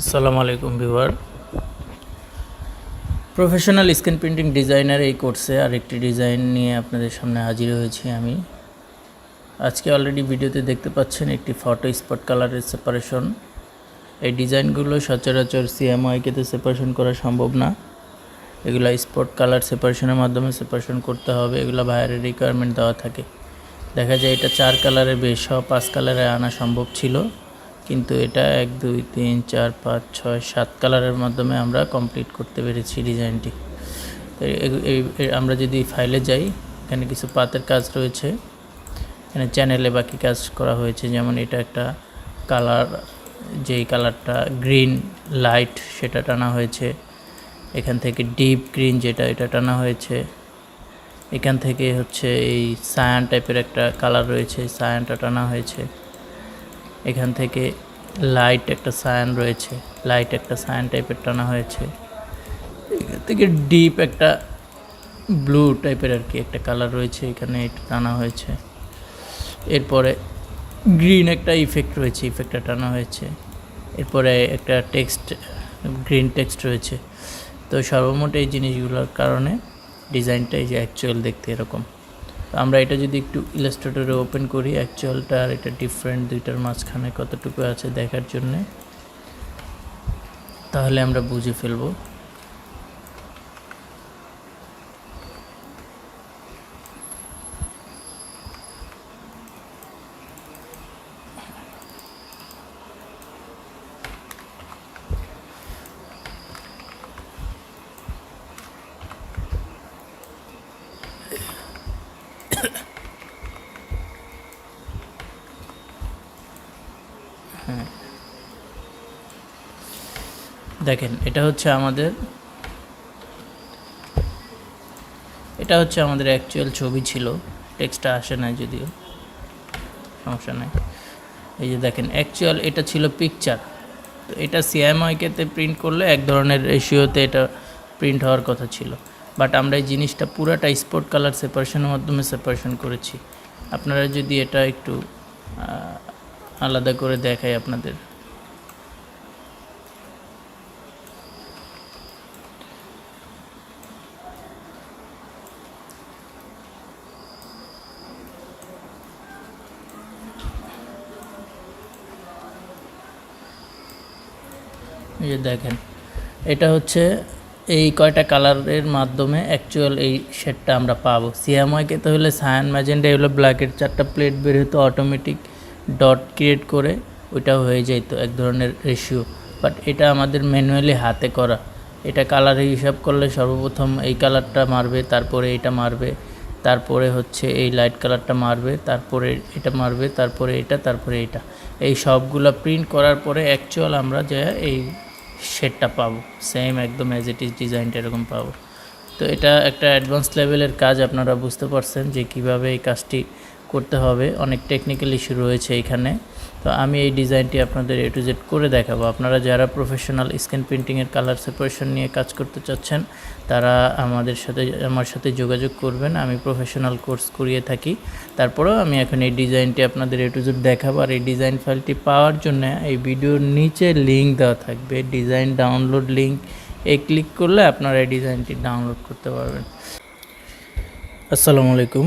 আসসালামু আলাইকুম, viewer. Professional screen printing designer এই কোর্সে আরেকটি ডিজাইন নিয়ে আপনাদের সামনে হাজির হয়েছি আমি। আজকে অলরেডি ভিডিওতে দেখতে পাচ্ছেন একটি ফটো স্পট কালারের সেপারেশন এই ডিজাইনগুলো সচরাচর সিএমআইকেতে সেপারেশন করা সম্ভব না। এগুলো স্পট কালার সেপারেশনের মাধ্যমে সেপারেশন করতে হবে, এগুলো বাইরের রিকোয়ারমেন্ট দেওয়া থাকে। দেখা যায় এটা চার কালারের বেশ পাঁচ কালারে আনা সম্ভব ছিল। কিন্তু এটা এক, দুই, তিন, চার, পাঁচ, ছয়, সাত কালারের মাধ্যমে আমরা কমপ্লিট করতে পেরেছি ডিজাইনটি। আমরা যদি ফাইলে যাই, এখানে কিছু পাতের কাজ রয়েছে। এখানে চ্যানেলে বাকি কাজ করা হয়েছে, যেমন এটা একটা কালার, যেই কালারটা গ্রিন লাইট সেটা টানা হয়েছে। এখান থেকে ডিপ গ্রিন যেটা, এটা টানা হয়েছে। এখান থেকে হচ্ছে এই সায়ান টাইপের একটা কালার রয়েছে সায়ানটা টানা হয়েছে। এখান থেকে লাইট একটা সায়ান রয়েছে লাইট একটা সায়ান টাইপের টানা হয়েছে। এখান থেকে ডিপ একটা ব্লু টাইপের আর কি একটা কালার রয়েছে, এখানে এটা টানা হয়েছে। এরপরে গ্রিন একটা ইফেক্ট রয়েছে ইফেক্টটা টানা হয়েছে। এরপরে একটা টেক্সট গ্রিন টেক্সট রয়েছে। তো সর্বমোট এই জিনিসগুলোর কারণে ডিজাইনটা এই যে অ্যাকচুয়াল দেখতে এরকম। তো আমরা এটা যদি একটু ইলাস্ট্রেটরে ওপেন করি অ্যাকচুয়ালটা আর এটা ডিফারেন্ট দুইটার মাঝখানে কতটুকু আছে দেখার জন্যে, তাহলে আমরা বুঝে ফেলব। দেখেন, এটা হচ্ছে আমাদের এটা হচ্ছে আমাদের অ্যাকচুয়াল ছবি ছিল। টেক্সটটা আসে না যদিও। সমস্যা নাই। এই যে দেখেন অ্যাকচুয়াল এটা ছিল পিকচার তো এটা সিএমআইকেতে প্রিন্ট করলে এক ধরনের রেশিওতে এটা প্রিন্ট হওয়ার কথা ছিল। বাট আমরা এই জিনিসটা পুরাটা স্পট কালার সেপারেশনের মাধ্যমে সেপারেশন করেছি। আপনারা যদি এটা একটু আলাদা করে দেখাই আপনাদের। এই যে দেখেন, এটা হচ্ছে এই কয়টা কালারের মাধ্যমে অ্যাকচুয়াল এই শেডটা আমরা পাবো। সিএমআইকে তো হলে সায়ান ম্যাজেন্ডা এগুলো ব্ল্যাকের চারটা প্লেট বের হতো অটোমেটিক ডট ক্রিয়েট করে ওইটাও হয়ে যেত এক ধরনের রেশিও বাট এটা আমাদের ম্যানুয়ালি হাতে করা। এটা কালারের হিসাব করলে সর্বপ্রথম এই কালারটা মারবে, তারপরে এটা মারবে, তারপরে হচ্ছে এই লাইট কালারটা মারবে, তারপরে এটা মারবে, তারপরে এটা তারপরে এটা। এই সবগুলো প্রিন্ট করার পরে অ্যাকচুয়াল আমরা যে এই শেডটা পাবো। সেম একদম অ্যাজ ইট ইজ ডিজাইনটা এরকম পাবো। তো এটা একটা অ্যাডভান্স লেভেলের কাজ আপনারা বুঝতে পারছেন যে কীভাবে এই কাজটি করতে হবে। অনেক টেকনিক্যাল ইস্যু রয়েছে এখানে। তো আমি এই ডিজাইনটি আপনাদের এ টু জেড করে দেখাবো। আপনারা যারা প্রফেশনাল স্ক্রিন প্রিন্টিংয়ের কালার সেপারেশন নিয়ে কাজ করতে চাচ্ছেন, তারা আমাদের সাথে, আমার সাথে যোগাযোগ করবেন। আমি প্রফেশনাল কোর্স করিয়ে থাকি। তারপরেও আমি এখন এই ডিজাইনটি আপনাদের এ টু জেড দেখাবো। আর এই ডিজাইন ফাইলটি পাওয়ার জন্য এই ভিডিওর নিচে লিঙ্ক দেওয়া থাকবে। ডিজাইন ডাউনলোড লিঙ্ক এই ক্লিক করলে আপনারা এই ডিজাইনটি ডাউনলোড করতে পারবেন। আসসালামু আলাইকুম।